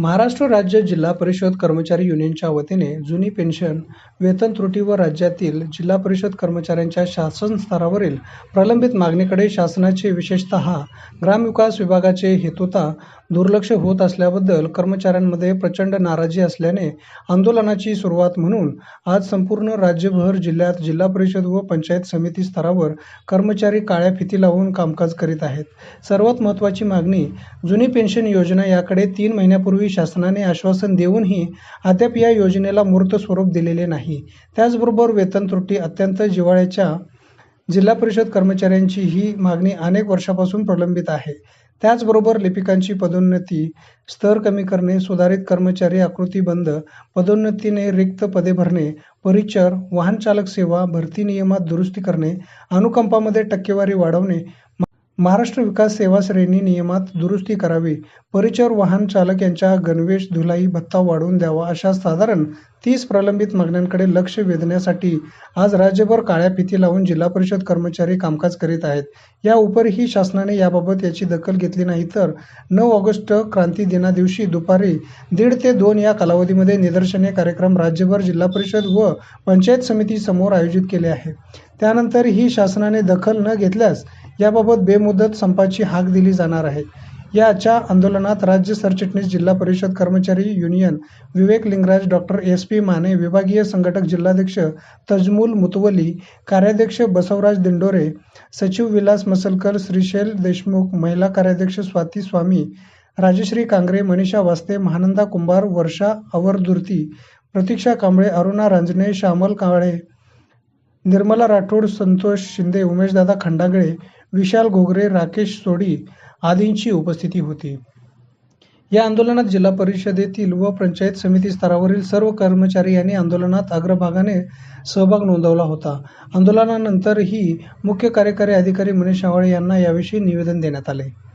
महाराष्ट्र राज्य जिल्हा परिषद कर्मचारी युनियनच्या वतीने जुनी पेन्शन वेतन त्रुटी व राज्यातील जिल्हा परिषद कर्मचाऱ्यांच्या शासन स्तरावरील प्रलंबित मागणीकडे शासनाचे विशेषतः ग्रामविकास विभागाचे हेतुता दुर्लक्ष होत असल्याबद्दल कर्मचाऱ्यांमध्ये प्रचंड नाराजी असल्याने आंदोलनाची सुरुवात म्हणून आज संपूर्ण राज्यभर जिल्ह्यात जिल्हा परिषद व पंचायत समिती स्तरावर कर्मचारी काळ्या फिती लावून कामकाज करीत आहेत. सर्वात महत्त्वाची मागणी जुनी पेन्शन योजना याकडे तीन महिन्यापूर्वी शासनाने आश्वासन देऊनही अद्याप या योजनेला मूर्त स्वरूप दिलेले नाही. त्याचबरोबर वेतन त्रुटी अत्यंत जिव्हाळ्याच्या जिल्हा परिषद कर्मचाऱ्यांची ही मागणी अनेक वर्षापासून प्रलंबित आहे. त्याचबरोबर लिपिकांची पदोन्नती स्तर कमी करणे सुधारित कर्मचारी आकृतीबंध पदोन्नतीने रिक्त पदे भरणे परिचर वाहन चालक सेवा भरती नियमात दुरुस्ती करणे अनुकंपामध्ये टक्केवारी वाढवणे महाराष्ट्र विकास सेवा श्रेणी नियमात दुरुस्ती करावी. परिचर वाहन चालक यांच्या गणवेश धुलाई भत्ता वाढवून द्यावा अशा साधारण तीस प्रलंबित मागण्यांकडे लक्ष वेधण्यासाठी आज राज्यभर काळ्या फिती लावून जिल्हा परिषद कर्मचारी कामकाज करीत आहेत. या उपरही शासनाने याबाबत याची दखल घेतली नाही तर नऊ ऑगस्ट क्रांती दिना दिवशी दुपारी दीड ते दोन या कालावधीमध्ये निदर्शने कार्यक्रम राज्यभर जिल्हा परिषद व पंचायत समिती समोर आयोजित केले आहे त्यानंतर ही शासनाने दखल न घेतल्यास याबाबत बेमुदत संपाची हाक दिली जाणार आहे. याच्या आंदोलनात राज्य सरचिटणीस जिल्हा परिषद कर्मचारी union Vivek Lingraj doctor S P Mane विभागीय संघटक जिल्हाध्यक्ष तजमूल मुतवली कार्याध्यक्ष बसवराज दिंडोरे सचिव विलास मसलकर श्रीशैल देशमुख महिला कार्याध्यक्ष स्वाती स्वामी राजश्री कांगरे मनीषा वास्ते महानंदा कुंभार वर्षा अवरदुर्ती प्रतीक्षा कांबळे अरुणा रांजणे श्यामल काळे निर्मला राठोड संतोष शिंदे उमेशदादा खंडागळे विशाल घोगरे राकेश सोडी आदींची उपस्थिती होती. या आंदोलनात जिल्हा परिषदेतील व पंचायत समिती स्तरावरील सर्व कर्मचारी यांनी आंदोलनात अग्रभागाने सहभाग नोंदवला होता. आंदोलनानंतरही मुख्य कार्यकारी अधिकारी मनीष आवाळे यांना याविषयी निवेदन देण्यात आले.